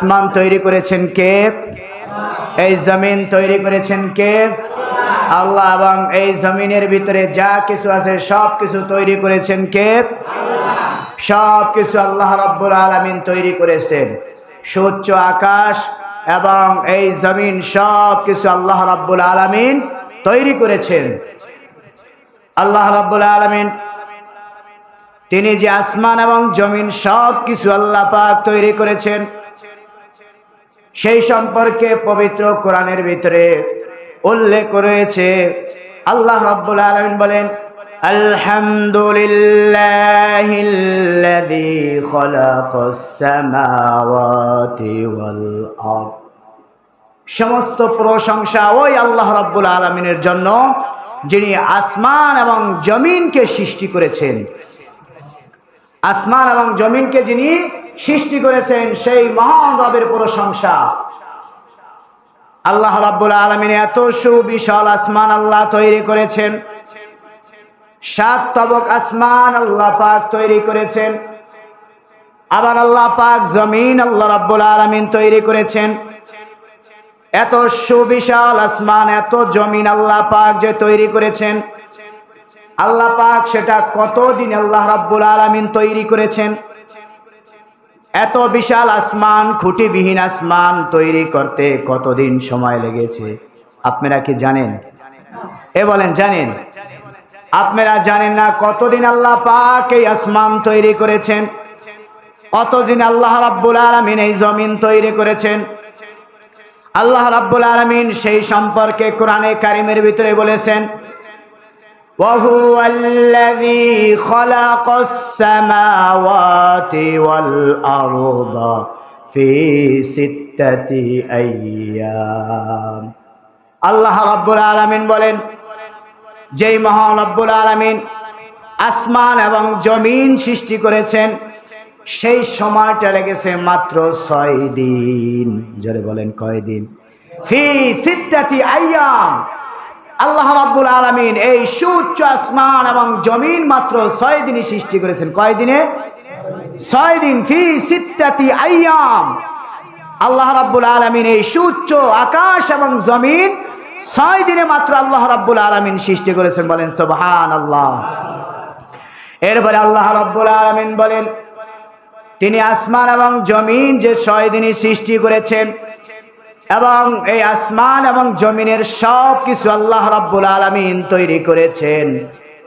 আসমান তৈরি করেছেন কে? এই জমিন তৈরি করেছেন কে? আল্লাহ এবং এই জমিনের ভিতরে যা কিছু আছে, সব কিছু তৈরি করেছেন কে? সব কিছু আল্লাহ রব্বুল আলমিন তৈরি করেছেন। সূর্য আকাশ এবং এই জমিন সব কিছু আল্লাহ রব্বুল আলমিন তৈরি করেছেন। আল্লাহ রব্বুল আলমিন, তিনি যে আসমান এবং জমিন সব কিছু আল্লাহ পাক তৈরি করেছেন। সেই সম্পর্কে পবিত্র কোরআনের ভিতরে উল্লেখ রয়েছে। আল্লাহ রব্বুল আলমিন বলেন আরদ। সমস্ত প্রশংসা ওই আল্লাহ রব্বুল আলমিনের জন্য, যিনি আসমান এবং জমিনকে সৃষ্টি করেছেন। আসমান এবং জমিনকে যিনি সৃষ্টি করেছেন সেই মহান রবের প্রশংসা। আল্লাহ রাব্বুল আলমিন এত সুবিশাল আসমান আল্লাহ তৈরি করেছেন। সাত তবক আসমান আল্লাহ পাক তৈরি করেছেন। আবার আল্লাহ পাক জমিন আল্লাহ রাব্বুল আলমিন তৈরি করেছেন। এত সুবিশাল আসমান, এত জমিন আল্লাহ পাক যে তৈরি করেছেন। আল্লাহ পাক সেটা কতদিন আল্লাহ রাব্বুল আলমিন তৈরি করেছেন? এত বিশাল আসমান, খুঁটিবিহীন আসমান তৈরি করতে কতদিন সময় লেগেছে? আপনারা কি জানেন? এ বলেন, জানেন? আপনারা জানেন না কতদিন আল্লাহ পাক এই আসমান তৈরি করেছেন? কতদিন আল্লাহ রাব্বুল আলমিন এই জমিন তৈরি করেছেন? আল্লাহ রাব্বুল আলমিন সেই সম্পর্কে কোরআনে কারিমের ভিতরে বলেছেন وهو الذي خلق السماوات والأرض في ستة أيام আল্লাহ রাব্বুল আলামিন বলেন যেই মহান রব্বুল আলামিন আসমান এবং জমিন সৃষ্টি করেছেন সেই সময়টা লেগেছে মাত্র ছয় দিন জোরে বলেন কয় দিন ফি সিত্তাতি আইয়াম আল্লাহ রাব্বুল আলামিন এই সুচ্চ আসমান এবং জমিন মাত্র ছয় দিনই সৃষ্টি করেছেন। কয় দিনে? ছয় দিন ফি সিত্তাতি আইয়াম। আল্লাহ রাব্বুল আলামিন এই সূর্য আকাশ এবং জমিন ছয় দিনে মাত্র আল্লাহ রাব্বুল আলামিন সৃষ্টি করেছেন বলেন সুবহান আল্লাহ এরপরে আল্লাহ রাব্বুল আলামিন বলেন, তিনি আসমান এবং জমিন যে ছয় দিনই সৃষ্টি করেছেন এবং এই আসমান এবং জমিনের সব কিছু আল্লাহ রাব্বুল আলমিন তৈরি করেছেন।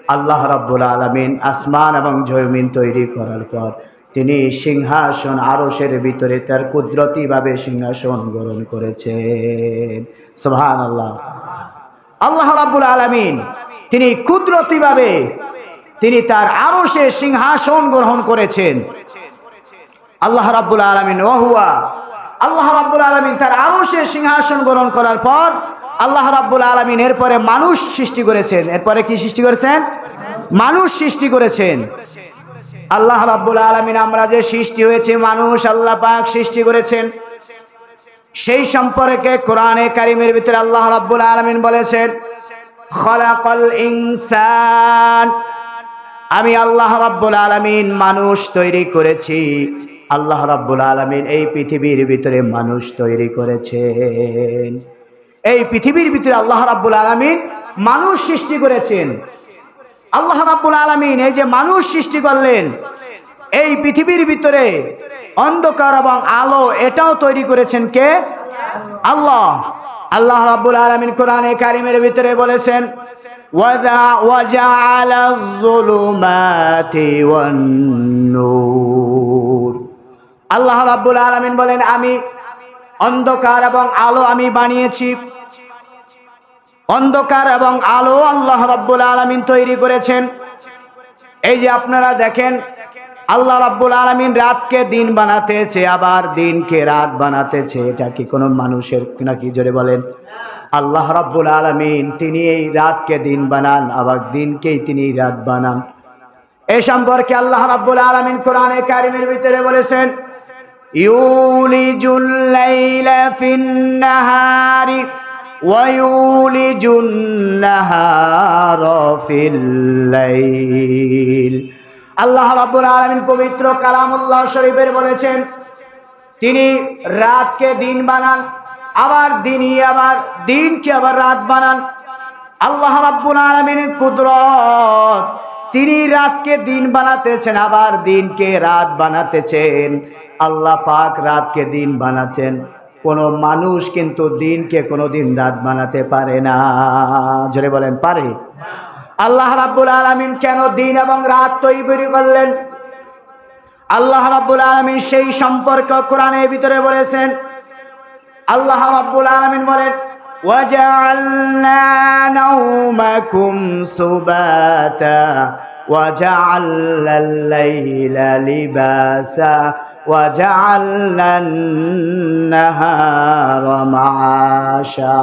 আল্লাহ রাব্বুল আলমিন আসমান এবং জমিন তৈরি করার পর তিনি সিংহাসন আরসের ভিতরে তার কুদরতিভাবে সিংহাসন গ্রহণ করেছেন। সোহান আল্লাহ আল্লাহ রাব্বুল আলমিন তিনি কুদরতিভাবে তিনি তার আরসে সিংহাসন গ্রহণ করেছেন। আল্লাহ রাব্বুল আলমিন ওহুয়া আল্লাহ রাব্বুল আলমিন তার আরও সে সিংহাসন গ্রহণ করার পর আল্লাহ রাব্বুল আলমিন এরপরে মানুষ সৃষ্টি করেছেন। এরপরে কি সৃষ্টি করেছেন? মানুষ সৃষ্টি করেছেন। আল্লাহ রাব্বুল আলমিন, আমরা যে সৃষ্টি হয়েছে, মানুষ আল্লাহ পাক সৃষ্টি করেছেন। সেই সম্পর্কে কোরআনে কারিমের ভিতরে আল্লাহ রাব্বুল আলমিন বলেছেন ইনসান। আমি আল্লাহ রাব্বুল আলমিন মানুষ তৈরি করেছি। আল্লাহ রাব্বুল আলমিন এই পৃথিবীর ভিতরে মানুষ তৈরি করেছেন এই পৃথিবীর ভিতরে আল্লাহ রাব্বুল আলমিন মানুষ সৃষ্টি করেছেন আল্লাহ রাব্বুল আলমিন এই যে মানুষ সৃষ্টি করলেন এই পৃথিবীর ভিতরে অন্ধকার এবং আলো এটাও তৈরি করেছেন কে আল্লাহ আল্লাহ রাব্বুল আলমিন কোরআনে কারিমের ভিতরে বলেছেন وجعل الظلمات والنور আল্লাহ রাব্বুল আলমিন বলেন, আমি অন্ধকার এবং আলো আমি বানিয়েছি। অন্ধকার এবং আলো আল্লাহ রাব্বুল আলমিন তৈরি করেছেন। এই যে আপনারা দেখেন, আল্লাহ রাব্বুল আলমিন রাতকে দিন বানাতেছে, আবার দিনকে রাত বানাতেছে। এটা কি কোনো মানুষের নাকি জোরে বলেন? আল্লাহ রাব্বুল আলমিন তিনি এই রাতকে দিন বানান, আবার দিনকেই তিনি রাত বানান। এ সম্পর্কে আল্লাহ রাব্বুল আলমিন কোরআনে কারিমের ভিতরে বলেছেন ইউলিজুল লাইলা ফিন নাহারি ويولج النهار في الليل আল্লাহ রাব্বুল আলামিন পবিত্র কালামুল্লাহ শরীফের বলেছেন তিনি রাতকে দিন বানান আবার দিনই আবার দিনকে আবার রাত বানান আল্লাহ রাব্বুল আলমিনের কুদরত তিনি রাতকে দিন বানাতেছেন আবার দিনকে রাত বানাতেছেন আল্লাহ পাক রাতকে দিন বানাচ্ছেন কোনো মানুষ কিন্তু দিনকে কোনো দিন রাত বানাতে পারে না জোরে বলেন পারে আল্লাহ রাব্বুল আলমিন কেন দিন এবং রাত তৈরি করলেন আল্লাহ রাব্বুল আলমিন সেই সম্পর্ক কোরআনের ভিতরে বলেছেন আল্লাহ রাব্বুল আলমিন বলেন وجعلنا نومكم سباتا وجعلنا الليل لباسا وجعلنا النهار معاشا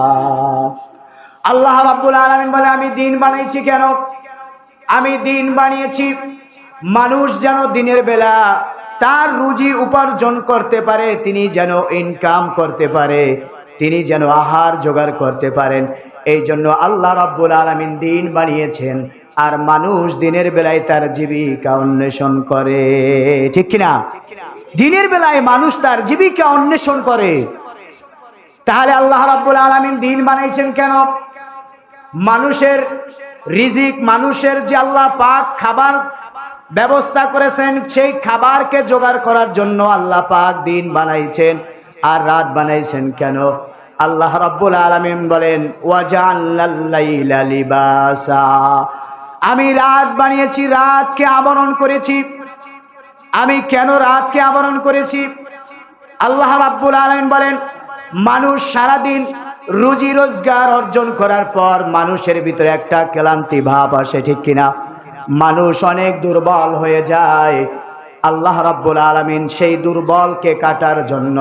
আল্লাহ রাব্বুল আলামিন বলে আমি দিন বানিয়েছি কেন আমি দিন বানিয়েছি মানুষ যেন দিনের বেলা তার রুজি উপার্জন করতে পারে তিনি যেন ইনকাম করতে পারে তিনি যেন আহার জোগাড় করতে পারেন এই জন্য আল্লাহ রাব্বুল আলামিন দিন বানিয়েছেন আর মানুষ দিনের বেলায় তার জীবিকা অন্বেষণ করে। ঠিক কিনা? দিনের বেলায় মানুষ তার জীবিকা অন্বেষণ করে। তাহলে আল্লাহ রাব্বুল আলামিন দিন বানাইছেন কেন? মানুষের রিজিক, মানুষের যে আল্লাহ পাক খাবার ব্যবস্থা করেছেন, সেই খাবারকে জোগাড় করার জন্য আল্লাহ পাক দিন বানাইছেন। আর রাত বানাইছেন কেন? আল্লাহ রাব্বুল আলামিন বলেন ওয়াজাল্লাইলা লিবাসা। আমি রাত বানিয়েছি, রাতকে আবরণ করেছি। আমি কেন রাতকে আবরণ করেছি? আল্লাহ রাব্বুল আলামিন বলেন, মানুষ সারাদিন রুজি রোজগার অর্জন করার পর মানুষের ভিতরে একটা ক্লান্তি ভাব আসে, ঠিক কিনা? মানুষ অনেক দুর্বল হয়ে যায়। আল্লাহ রাব্বুল আলামিন সেই দুর্বলকে কাটার জন্য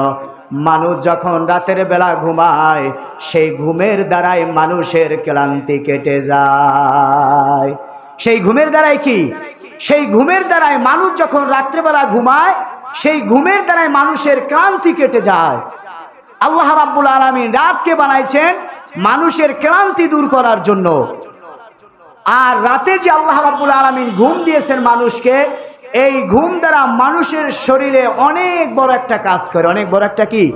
মানুষ যখন রাতের বেলা ঘুমায়, সেই ঘুমের দ্বারাই মানুষের ক্লান্তি কেটে যায়। সেই ঘুমের দ্বারাই কি? সেই ঘুমের দ্বারাই মানুষ যখন রাত্রেবেলা ঘুমায়, সেই ঘুমের দ্বারাই মানুষের ক্লান্তি কেটে যায়। আল্লাহ রাব্বুল আলামিন রাতকে বানাইছেন মানুষের ক্লান্তি দূর করার জন্য। আর রাতে যে আল্লাহ রাব্বুল আলামিন ঘুম দিয়েছেন মানুষকে এই ঘুম দ্বারা মানুষের শরীরে অনেক বড় একটা কাজ করে। অনেক বড় একটা কি?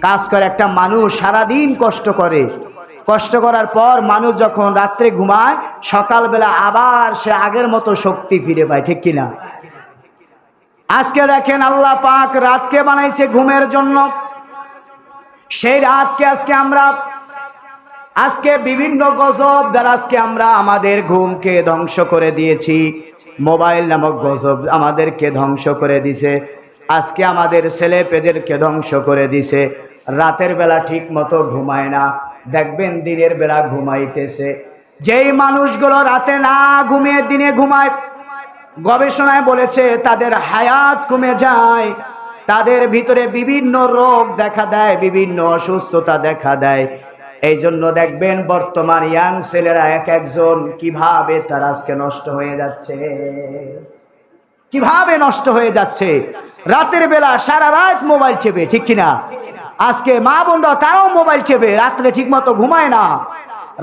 কাজ করে। একটা মানুষ সারাদিন কষ্ট করে। কষ্ট করার পর মানুষ যখন রাত্রে ঘুমায়, সকালবেলা আবার সে আগের মতো শক্তি ফিরে পায়, ঠিক কিনা? আজকে দেখেন আল্লাহ পাক রাতকে বানাইছে ঘুমের জন্য। সেই রাতকে আজকে আমরা আজকে বিভিন্ন গজব দ্বারা আজকে আমরা আমাদের ঘুমকে ধ্বংস করে দিয়েছি। মোবাইল নামক গজব আমাদেরকে ধ্বংস করে দিছে। আজকে আমাদের ছেলে পেদেরকে ধ্বংস করে দিছে। রাতের বেলা ঠিক মতো ঘুমায় না। দেখবেন দিনের বেলা ঘুমাইতেছে। যেই মানুষগুলো রাতে না ঘুমিয়ে দিনে ঘুমায়, গবেষণায় বলেছে তাদের হায়াত কমে যায়। তাদের ভিতরে বিভিন্ন রোগ দেখা দেয়, বিভিন্ন অসুস্থতা দেখা দেয়। এই জন্য দেখবেন বর্তমান ইয়াং ছেলেরা এক একজন কীভাবে তারা আজকে নষ্ট হয়ে যাচ্ছে? কীভাবে নষ্ট হয়ে যাচ্ছে? রাতের বেলা সারা রাত মোবাইল চেপে, ঠিক কিনা? আজকে মা বোনরা তারাও মোবাইল চেপে, রাত্রে ঠিক মতো ঘুমায় না।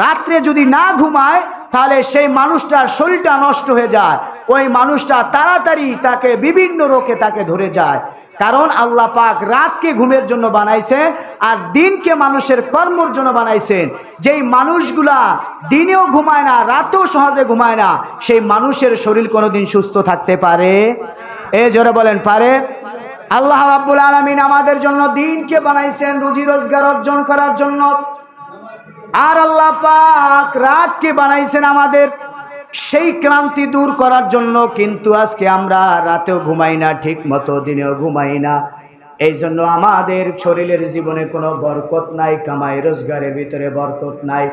রাত্রে যদি না ঘুমায়, তাহলে সেই মানুষটার শরীরটা নষ্ট হয়ে যায়। ওই মানুষটা তাড়াতাড়ি তাকে বিভিন্ন রোগে তাকে ধরে যায়। কারণ আল্লাহ পাক রাতকে ঘুমের জন্য বানাইছেন আর দিনকে মানুষের কর্মর জন্য বানাইছেন যেই মানুষগুলা দিনেও ঘুমায় না, রাতেও সহজে ঘুমায় না, সেই মানুষের শরীর কোনোদিন সুস্থ থাকতে পারে। এ জোরে বলেন, পারে? আল্লাহ রাব্বুল আলমিন আমাদের জন্য দিনকে বানাইছেন রুজি রোজগার অর্জন করার জন্য। আর আল্লাহ পাক রাতকে বানাইছেন আমাদের সেই ক্লান্তি দূর করার জন্য কিন্তু আজকে আমরা রাতেও ঘুমাই না, ঠিক মতো দিনেও ঘুমাই না। এই জন্য আমাদের শরীরের জীবনে কোনো বরকত নাই, কামাই রোজগারের ভিতরে বরকত নাই।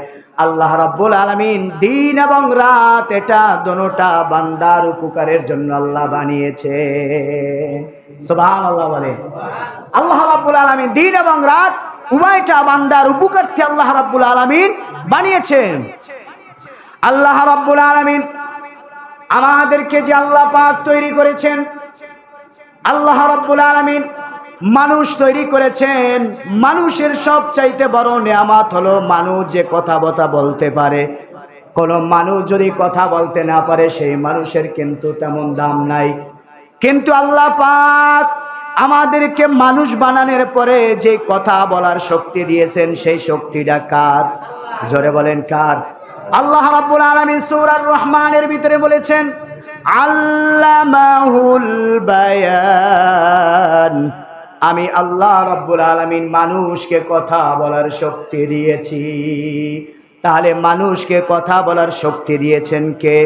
আল্লাহ রাব্বুল আলামিন দিন এবং রাত এটা দোনোটা বান্দার উপকারের জন্য আল্লাহ বানিয়েছে। সুবহান আল্লাহ বলে। আল্লাহ রাব্বুল আলামিন দিন এবং রাত উভয়টা বান্দার উপকার্থে আল্লাহ রাব্বুল আলামিন বানিয়েছেন। আল্লাহ রাব্বুল আলামিন আমাদেরকে যে আল্লাহ পাক তৈরি করেছেন, আল্লাহ রাব্বুল আলামিন মানুষ তৈরি করেছেন, মানুষের সব চাইতে বড় নেয়ামাত হলো মানুষ যে কথা বথা বলতে পারে। কোন মানুষ যদি কথা বলতে না পারে, সেই মানুষের কিন্তু তেমন দাম নাই। কিন্তু আল্লাহ পাক আমাদেরকে মানুষ বানানোর পরে যে কথা বলার শক্তি দিয়েছেন, সেই শক্তিটা কার? জোরে বলেন কার? আল্লাহ রাব্বুল আলামিন সূরার রহমানের ভিতরে বলেছেন, আল্লামাহুল বায়ান। আমি আল্লাহ রাব্বুল আলামিন মানুষকে কথা বলার শক্তি দিয়েছি। তাহলে মানুষকে কথা বলার শক্তি দিয়েছেন কে?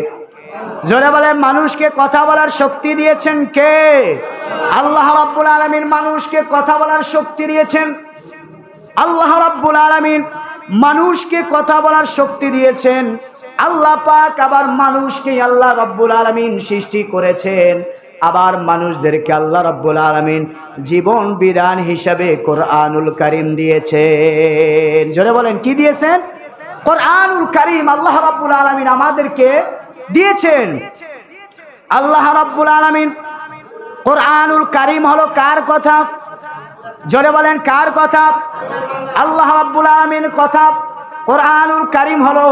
জোরে বলে মানুষকে কথা বলার শক্তি দিয়েছেন কে? আল্লাহ রাব্বুল আলামিন মানুষকে কথা বলার শক্তি দিয়েছেন। আল্লাহ রাব্বুল আলামিন মানুষকে কথা বলার শক্তি দিয়েছেন। আল্লাহ পাক আবার মানুষকে আল্লাহ রাব্বুল আলামিন সৃষ্টি করেছেন। আবার মানুষদেরকে আল্লাহ রাব্বুল আলামিন জীবন বিধান হিসাবে কোরআনুল কারীম দিয়েছেন। জোরে বলেন, কি দিয়েছেন? কোরআনুল কারীম আল্লাহ রাব্বুল আলামিন আমাদেরকে দিয়েছেন। আল্লাহ রাব্বুল আলামিন কোরআনুল কারীম হলো কার কথা? জোরে বলেন, কার কথা? আল্লাহ রাব্বুল আলামিন কথা। কোরআনুল কারীম হলো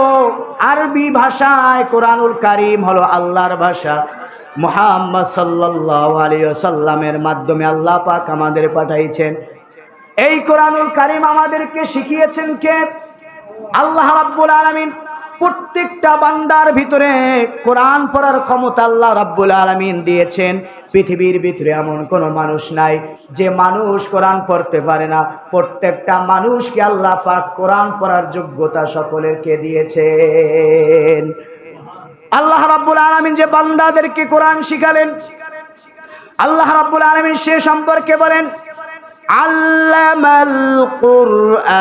আরবি ভাষায়, কোরআনুল কারীম হলো আল্লাহর ভাষা। মোহাম্মদ সাল্লাল্লাহু আলাইহি মাধ্যমে আল্লাহ পাক আমাদের পাঠাইছেন। এই কোরআনুল কারীম আমাদেরকে শিখিয়েছেন কে? আল্লাহ রাব্বুল আলামিন প্রত্যেকটা বান্দার ভিতরে কোরআন পড়ার ক্ষমতা আল্লাহ রাব্বুল আলামিন দিয়েছেন। পৃথিবীর ভিতরে এমন কোনো মানুষ নাই যে মানুষ কোরআন পড়তে পারে না। প্রত্যেকটা মানুষকে আল্লাহ পাক কোরআন পড়ার যোগ্যতা সকলেরকে দিয়েছেন। আল্লাহ রাব্বুল আলামিন যে বান্দাদেরকে কোরআন শিখালেন, আল্লাহ রাব্বুল আলামিন সে সম্পর্কে বলেন কুরআন।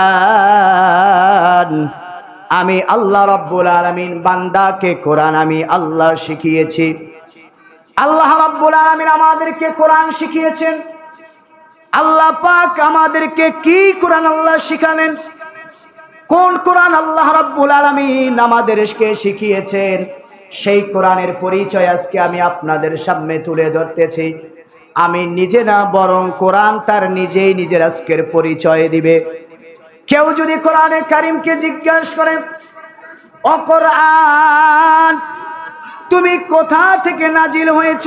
আমি আল্লাহ রাব্বুল আলামিন, বান্দাকে কোরআন আমি আল্লাহ শিখিয়েছি। আল্লাহ রাব্বুল আলামিন আমাদেরকে কোরআন শিখিয়েছেন। আল্লাহ পাক আমাদেরকে কি কোরআন আল্লাহ শিখালেন? কোন কোরআন আল্লাহ রাব্বুল আলামিন আমাদেরকে শিখিয়েছেন? সেই কোরআনের পরিচয় আজকে আমি আপনাদের সামনে তুলে ধরতেছি। আমি নিজে না, বরং কোরআন তার নিজেই নিজের আজকের পরিচয় দিবে। কেউ যদি কোরআনে কারিমকে জিজ্ঞাসা করে অকরান তুমি কোথা থেকে নাজিল হয়েছ?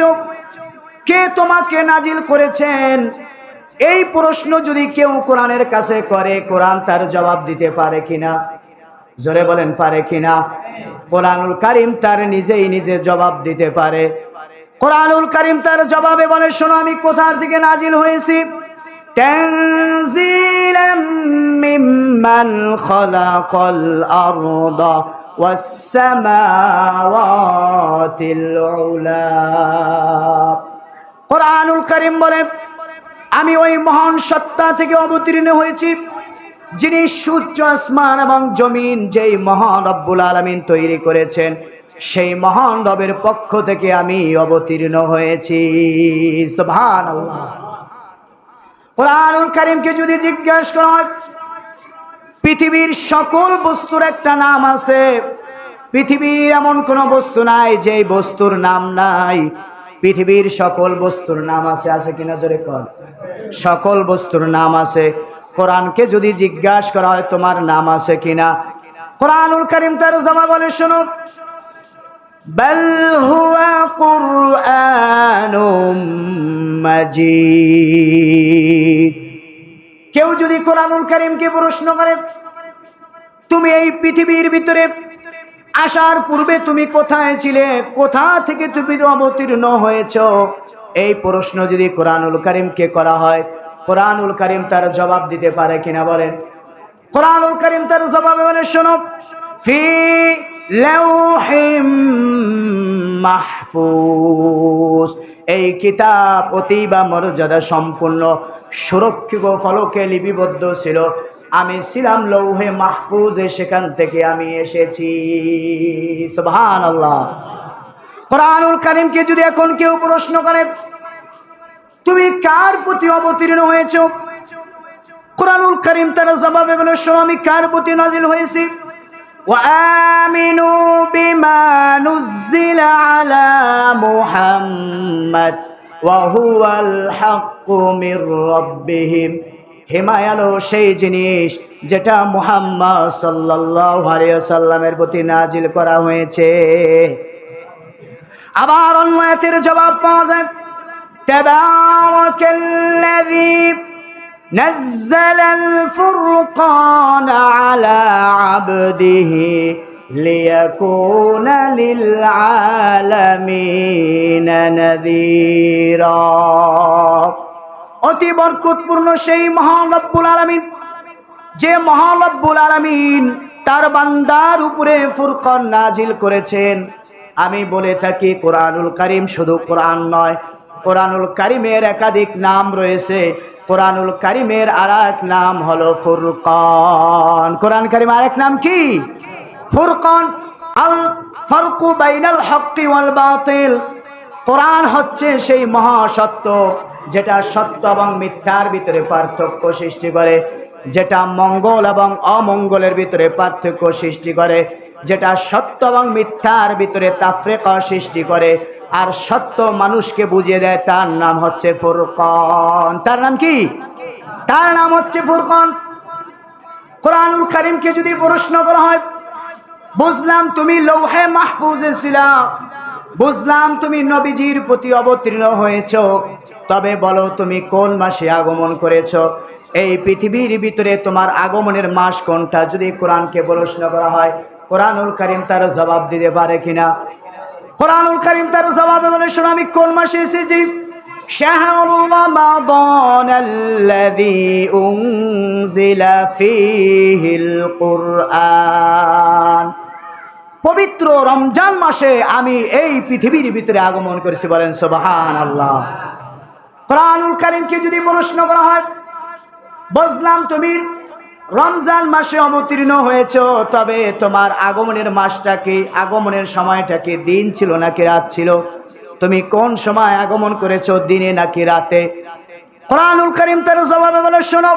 কে তোমাকে নাজিল করেছেন? এই প্রশ্ন যদি কেউ কোরআনের কাছে করে, কোরআন তার জবাব দিতে পারে কিনা? জোরে বলেন, পারে কিনা? কোরআনুল কারিম তার নিজেই নিজে জবাব দিতে পারে। কোরআনুল কারিম তার জবাবে বলে, শোনো, আমি কোথার থেকে নাজিল হয়েছি? ট্যাংজি ممن خلق الأرض والسماوات العلا কোরআনুল করিম বলে আমি ওই মহান সত্তা থেকে অবতীর্ণ হয়েছি যিনি সূর্য আসমান এবং জমিন যেই মহান রব্বুল আলমিন তৈরি করেছেন সেই মহান রবের পক্ষ থেকে আমি অবতীর্ণ হয়েছি সুবহান কোরআনুল করিমকে যদি জিজ্ঞাসা করা হয় পৃথিবীর সকল বস্তুর একটা নাম আছে পৃথিবীর এমন কোনো বস্তু নাই যে বস্তুর নাম নাই পৃথিবীর সকল বস্তুর নাম আছে আছে কিনা জোরে কর সকল বস্তুর নাম আছে কোরআনকে যদি জিজ্ঞাসা করা হয় তোমার নাম আছে কিনা কোরআনুল করিম তার জমা বলে শোনো بل هو قرآن مجيد কেউ যদি কোরআনুল করিমকে প্রশ্ন করে, তুমি এই পৃথিবীর ভিতরে আসার পূর্বে তুমি কোথায় ছিলে? কোথা থেকে তুমি অবতীর্ণ হয়েছ? এই প্রশ্ন যদি কোরআনুল করিমকে করা হয়, কোরআনুল করিম তার জবাব দিতে পারে কিনা বলেন। কোরআনুল করিম তার জবাবে বলে, শোনো, ফি লাউহিম মাহফুজ। এই কিতাব অতিবা মর্যাদা সম্পূর্ণ, সুরক্ষিত ফলকে লিপিবদ্ধ ছিল। আমি ছিলাম লৌহে মাহফুজে, সেখান থেকে আমি এসেছি। সুবহান আল্লাহ কোরআনুল কারিমকে যদি এখন কেউ প্রশ্ন করে, তুমি কার প্রতি অবতীর্ণ হয়েছ? কোরআনুল করিম তারা জবাবে বলে, শোনো, আমি কার প্রতি নাজিল হয়েছি? وآمنوا بما نزل على محمد وهو الحق من ربهم হিমায়ালো সেই জিনিস যেটা মুহাম্মদ সাল্লাল্লাহু আলাইহি সাল্লামের প্রতি নাজিল করা হয়েছে আবার অন্য আয়াতের জবাব পাওয়া যায় تبارك الذي نزل الفرقان على عبده ليكون للعالمين نذيرا অতি বরকতপূর্ণ সেই মহান রব্বুল আলামিন যে মহান রব্বুল আলামিন তার বান্দার উপরে ফুরকান নাজিল করেছেন আমি বলে থাকি কোরআনুল কারিম শুধু কোরআন নয় কোরআনুল কারিমের একাধিক নাম রয়েছে কোরআনুল কারিমের আর এক নাম হলো ফুরকান। কোরআন কারিম আরেক নাম কি? ফুরকন। আল ফারকু বাইনাল হক্কি ওয়াল বাতিল। কোরআন হচ্ছে সেই মহাসত্য যেটা সত্য এবং মিথ্যার ভিতরে পার্থক্য সৃষ্টি করে, যেটা মঙ্গল এবং অমঙ্গলের ভিতরে পার্থক্য সৃষ্টি করে। যেটা সত্য এবং মিথ্যার ভিতরে তাফরেকা সৃষ্টি করে, আর সত্য মানুষকে বুঝিয়ে দেয়, তার নাম হচ্ছে ফুরকন। তার নাম কি? তার নাম হচ্ছে ফুরকন। কোরআনুল করিমকে যদি প্রশ্ন করা হয়, বুঝলাম তুমি লৌহে মাহফুজে ছিলা, বুঝলাম তুমি নবীজির প্রতি অবতীর্ণ হয়েছ, তবে বলো তুমি কোন মাসে আগমন করেছ? এই পৃথিবীর ভিতরে তোমার আগমনের মাস কোনটা? যদি কোরআনকে প্রশ্ন করা হয় কোরআনুল করিম তার জবাব দিতে পারে কিনা কোরআনুল করিম তার জবাবে বলে শোনো আমি কোন মাসে এসেছি شهر رمضان الذي أنزل فيه القرآن পবিত্র রমজান মাসে আমি এই পৃথিবীর ভিতরে আগমন করেছি বলেন সোবাহান আল্লাহ কোরআনুল কারিমকে যদি প্রশ্ন করা হয় বুঝলাম তুমি রমজান মাসে অবতীর্ণ হয়েছ, তবে তোমার আগমনের মাসটাকে আগমনের সময়টাকে দিন ছিল নাকি রাত ছিল? তুমি কোন সময় আগমন করেছ? দিনে নাকি রাতে? কোরআনুল করিম তার জবাবে বলে, শোনো।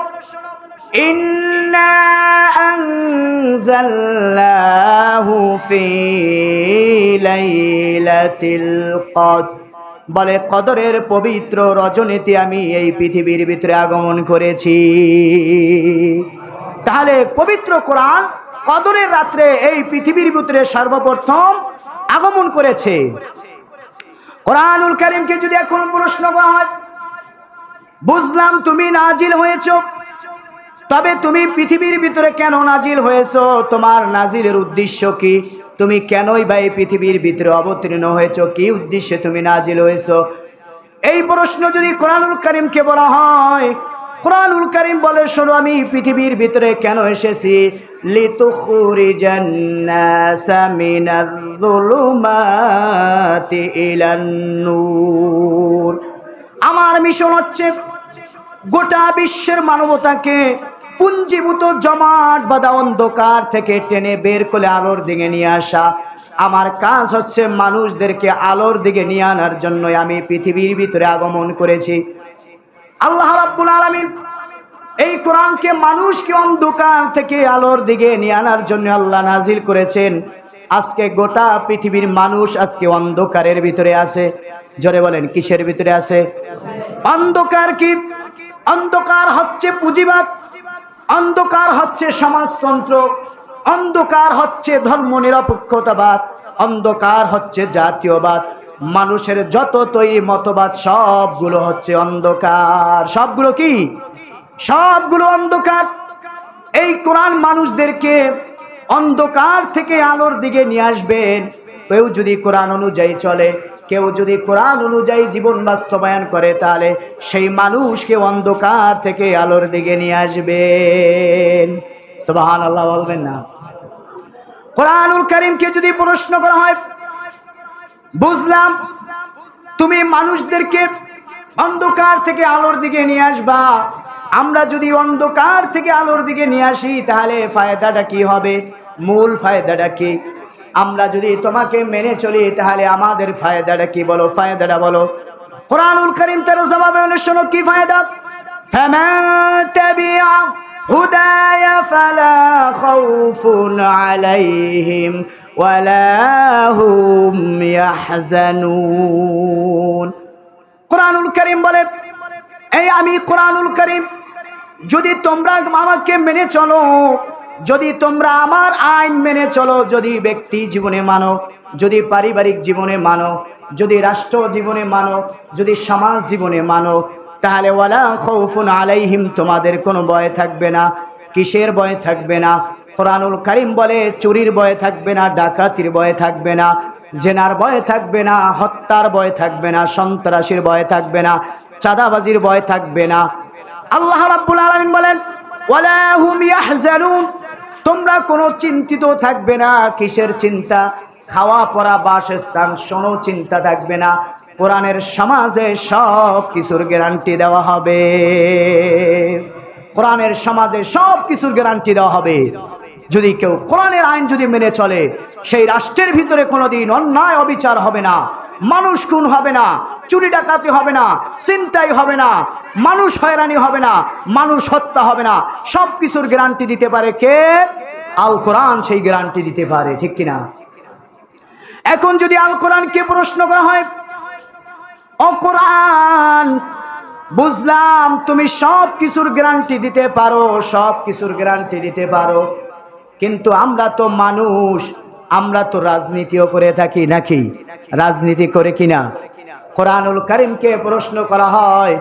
বলে, কদরের পবিত্র রজনীতি আমি এই পৃথিবীর ভিতরে আগমন করেছি। তাহলে পবিত্র কোরআন কদরের রাত্রে এই পৃথিবীর ভিতরে সর্বপ্রথম আগমন করেছে। কোরআনুল করিমকে যদি এখন প্রশ্ন করা হয়, বুঝলাম তুমি নাজিল হয়েছ, তবে তুমি পৃথিবীর ভিতরে কেন নাজিল হয়েছ? তোমার নাজিলের উদ্দেশ্য কি? তুমি কেনই বা এই পৃথিবীর ভিতরে অবতীর্ণ হয়েছ? কি উদ্দেশ্যে তুমি নাজিল হয়েছ? এই প্রশ্ন যদি কোরআনুল করিমকে বলা হয় কোরআনুল করিম বলে, শোনো, আমি পৃথিবীর ভিতরে কেন এসেছি? নূর। আমার মিশন হচ্ছে গোটা বিশ্বের মানবতাকে পুঞ্জীভূত জমাট বাঁধা অন্ধকার থেকে টেনে বের করে আলোর দিকে নিয়ে আসা। আমার কাজ হচ্ছে মানুষদেরকে আলোর দিকে নিয়ে আনার জন্যই আমি পৃথিবীর ভিতরে আগমন করেছি। আল্লাহ রাব্বুল আলামিন এই কোরআনকে মানুষকে অন্ধকার থেকে আলোর দিকে নিয়ে আনার জন্য আল্লাহ নাজিল করেছেন। আজকে গোটা পৃথিবীর মানুষ আজকে অন্ধকারের ভিতরে আছে। জোরে বলেন, কিসের ভিতরে আছে? অন্ধকার কি? অন্ধকার হচ্ছে পুঁজিবাদ, অন্ধকার হচ্ছে সমাজতন্ত্র, অন্ধকার হচ্ছে ধর্ম নিরপেক্ষতাবাদ অন্ধকার হচ্ছে জাতীয়বাদ। মানুষের যত তৈরি মতবাদ, সবগুলো হচ্ছে অন্ধকার। সবগুলো কি? সবগুলো অন্ধকার। এই কোরআন মানুষদেরকে অন্ধকার থেকে আলোর দিকে নিয়ে আসবেন কেউ যদি কোরআন অনুযায়ী চলে, কেউ যদি কোরআন অনুযায়ী জীবন বাস্তবায়ন করে, তাহলে সেই মানুষকে অন্ধকার থেকে আলোর দিকে নিয়ে আসবেন সুবাহান আল্লাহ বলবেন না। কোরআনুল করিমকে যদি প্রশ্ন করা হয় বুঝলাম, তুমি মানুষদেরকে অন্ধকার থেকে আলোর দিকে নিয়ে আসবা। আমরা যদি অন্ধকার থেকে আলোর দিকে নিয়ে আসি, তাহলে ফায়দাটা কি হবে? মূল ফায়দাটা কি? আমরা যদি তোমাকে মেনে চলি, তাহলে আমাদের ফায়দাটা কি বলো? ফায়দাটা বলো। কোরআনুল করিম তেরো সমাবেশনের শোনো, কি ফায়দা? হুদায় ফালা খৌফুন আলাইহিম। ওয়ালাহুম ইয়াহজানুন কোরআনুল করিম বলে, এই আমি কোরআনুল করিম, যদি তোমরা আমাকে মেনে চলো, যদি তোমরা আমার আইন মেনে চলো, যদি ব্যক্তি জীবনে মানো, যদি পারিবারিক জীবনে মানো, যদি রাষ্ট্র জীবনে মানো, যদি সমাজ জীবনে মানো, তাহলে ওয়ালা খৌফুন আলাইহিম তোমাদের কোনো ভয় থাকবে না, কিসের ভয় থাকবে না? কোরআনুল করিম বলে, চুরির ভয় থাকবে না, ডাকাতির ভয় থাকবে না, জেনার ভয় থাকবে না, হত্যার ভয় থাকবে না, সন্ত্রাসীর ভয় থাকবে না, চাঁদাবাজির ভয় থাকবে না। আল্লাহ রাব্বুল আলামিন বলেন, ওয়ালা হুম ইয়াহজানুন তোমরা কোনো চিন্তিত থাকবে না, কিসের চিন্তা? খাওয়া, পরা, বাসস্থান, শোনো, চিন্তা থাকবে না। কোরআনের সমাজে সব কিছুর গ্যারান্টি দেওয়া হবে। কোরআনের সমাজে সব কিছুর গ্যারান্টি দেওয়া হবে। যদি কেউ কোরআনের আইন যদি মেনে চলে, সেই রাষ্ট্রের ভিতরে কোনোদিন অন্যায় অবিচার হবে না, মানুষ খুন হবে না, চুরি ডাকাতি হবে না চিন্তাই হবে না, মানুষ হয়রানি হবে না, মানুষ হত্যা হবে না সব কিছুর গ্যারান্টি দিতে পারে কে? আল কোরআন সেই গ্যারান্টি দিতে পারে, ঠিক কিনা? এখন যদি আল কোরআনকে প্রশ্ন করা হয় ও কোরআন বুঝলাম তুমি সব কিছুর গ্যারান্টি দিতে পারো সব কিছুর গ্যারান্টি দিতে পারো। কিন্তু আমরা তো মানুষ, আমরা তো রাজনীতিও করে থাকি নাকি? রাজনীতি করে কিনা? কোরআনুল করিমকে প্রশ্ন করা হয়,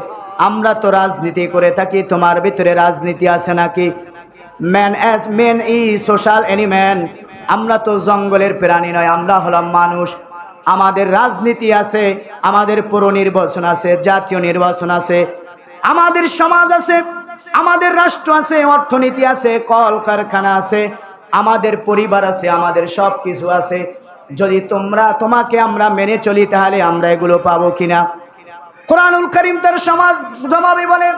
আমরা তো রাজনীতি করে থাকি, তোমার ভিতরে রাজনীতি আছে নাকি? Man as men a social animal আমরা তো জঙ্গলের প্রাণী নয়, আমরা হলাম মানুষ। আমাদের রাজনীতি আছে, আমাদের পৌর নির্বাচন আছে, জাতীয় নির্বাচন আছে, আমাদের সমাজ আছে। আমাদের রাষ্ট্র আছে অর্থনীতি আছে কল কারখানা আছে আমাদের পরিবার আছে আমাদের সব কিছু আছে যদি তোমরা তোমাকে আমরা মেনে চলি তাহলে আমরা এগুলো পাবো কিনা কোরআনুল করিম তার সমাজ জবাবে বলে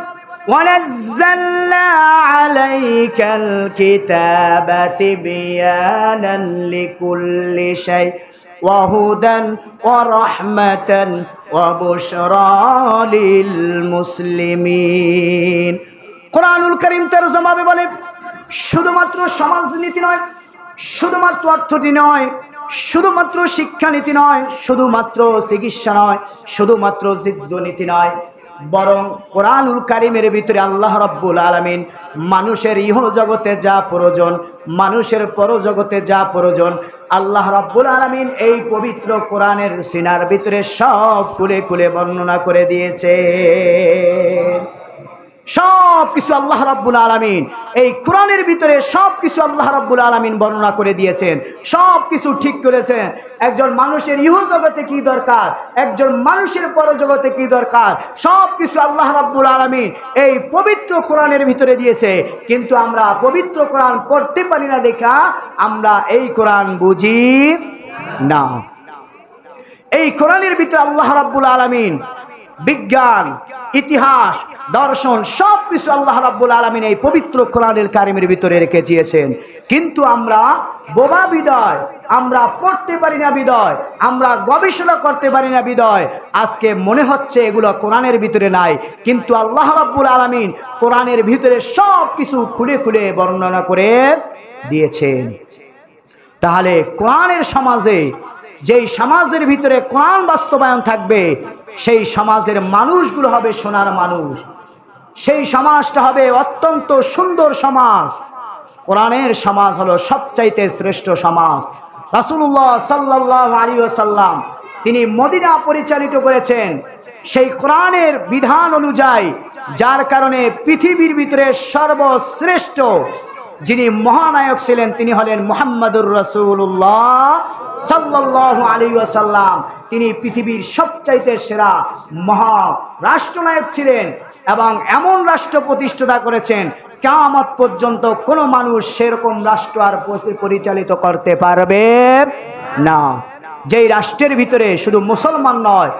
ونزلنا عليك الكتاب تبيانا لكل شيء وهدى ورحمة وبشرى للمسلمين কোরআনুল করিম তার জবাবে বলে, শুধুমাত্র সমাজনীতি নয়, শুধুমাত্র অর্থটি নয়, শুধুমাত্র শিক্ষানীতি নয়, শুধুমাত্র চিকিৎসা নয়, শুধুমাত্র জিদ্দনীতি নয়, বরং কোরআনুল কারিমের ভিতরে আল্লাহ রব্বুল আলমিন মানুষের ইহ জগতে যা প্রয়োজন, মানুষের পরজগতে যা প্রয়োজন, আল্লাহ রব্বুল আলমিন এই পবিত্র কোরআনের সিনার ভিতরে সব খুলে খুলে বর্ণনা করে দিয়েছে সব কিছু আল্লাহ রাব্বুল আলমিন এই কোরআনের ভিতরে সব কিছু আল্লাহ রাব্বুল আলমিন বর্ণনা করে দিয়েছেন, সব কিছু ঠিক করেছেন। একজন মানুষের ইহ জগতে কি দরকার? একজন মানুষের পর জগতে কি দরকার? সব কিছু আল্লাহ রাব্বুল আলমিন এই পবিত্র কোরআনের ভিতরে দিয়েছে, কিন্তু আমরা পবিত্র কোরআন পড়তে পারি না দেখা, আমরা এই কোরআন বুঝি না। এই কোরআনের ভিতরে আল্লাহ রাব্বুল আলমিন বিজ্ঞান, ইতিহাস, দর্শন সব কিছু আল্লাহ রাব্বুল আলমিন এই পবিত্র কোরআনের কারিমের ভিতরে রেখে দিয়েছেন। কিন্তু আমরা বোবা বিদয়, আমরা পড়তে পারি না বিদয়, আমরা গবেষণা করতে পারি না বিদয়। আজকে মনে হচ্ছে এগুলো কোরআনের ভিতরে নাই। কিন্তু আল্লাহ রাব্বুল আলমিন কোরআনের ভিতরে সব কিছু খুলে খুলে বর্ণনা করে দিয়েছেন। তাহলে কোরআনের সমাজে যেই সমাজের ভিতরে কোরআন বাস্তবায়ন থাকবে, সেই সমাজের মানুষগুলো হবে সোনার মানুষ। সেই সমাজটা হবে অত্যন্ত সুন্দর সমাজ। কোরআনের সমাজ হলো সবচাইতে শ্রেষ্ঠ সমাজ। রাসুল্লাহ সাল্লাহ আলী সাল্লাম তিনি মদিনা পরিচালিত করেছেন। সেই কোরআনের বিধান অনুযায়ী, যার কারণে পৃথিবীর ভিতরে সর্বশ্রেষ্ঠ যিনি মহানায়ক ছিলেন, তিনি হলেন মোহাম্মদুর রসুল্লাহ সাল্লাহ আলী সাল্লাম তিনি পৃথিবীর সবচাইতে সেরা মহা রাষ্ট্রনায়ক ছিলেন এবং এমন রাষ্ট্র প্রতিষ্ঠাতা করেছেন কেমত পর্যন্ত কোনো মানুষ সেরকম রাষ্ট্র আর পরিচালিত করতে পারবে না। যেই রাষ্ট্রের ভিতরে শুধু মুসলমান নয়,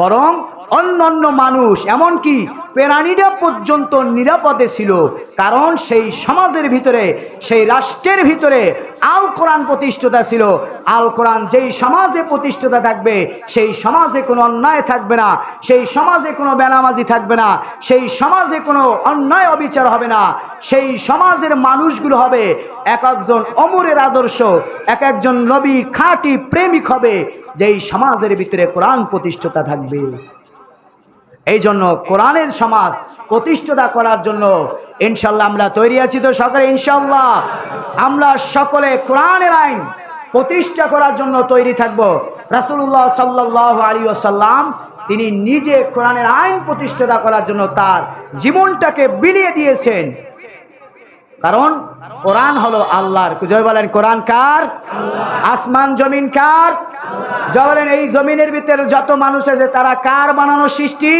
বরং অন্য অন্য মানুষ, এমনকি প্রাণীরা পর্যন্ত নিরাপদে ছিল, কারণ সেই সমাজের ভিতরে, সেই রাষ্ট্রের ভিতরে আল কোরআন প্রতিষ্ঠাতা ছিল। আল কোরআন যেই সমাজে প্রতিষ্ঠাতা থাকবে, সেই সমাজে কোনো অন্যায় থাকবে না, সেই সমাজে কোনো বেনামাজি থাকবে না, সেই সমাজে কোনো অন্যায় অবিচার হবে না। সেই সমাজের মানুষগুলো হবে এক একজন অমরের আদর্শ, এক একজন নবী খাঁটি প্রেমিক হবে, যেই সমাজের ভিতরে কোরআন প্রতিষ্ঠাতা থাকবে। এই জন্য কোরআনের সমাজ প্রতিষ্ঠা করার জন্য ইনশাল্লাহ আমরা তৈরি আছি তো সকলে, ইনশাল্লাহ আমরা সকলে কোরআনের আইন প্রতিষ্ঠা করার জন্য তৈরি থাকব। রাসুল্লাহ সাল্লাহ আলী আসাল্লাম তিনি নিজে কোরআনের আইন প্রতিষ্ঠা করার জন্য তার জীবনটাকে বিলিয়ে দিয়েছেন। কারণ কোরআন হলো আল্লাহর। জয় বলেন, কোরআন কার? আসমান জমিন কার? জয় বলেন, এই জমিনের ভিতরে যত মানুষ আছে, তারা কার বানানো সৃষ্টি?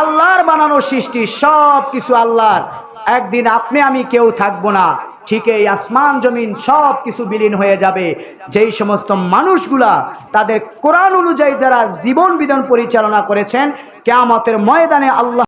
আল্লাহর বানানো সৃষ্টি সব কিছু আল্লাহর। একদিন আপনি, আমি কেউ থাকব না। ঠিক এই আসমান জমিন সব কিছু বিলীন হয়ে যাবে। যেই সমস্ত মানুষগুলা, তাদের কোরআন অনুযায়ী যারা জীবন বিধান পরিচালনা করেছেন, কেয়ামতের ময়দানে আল্লাহ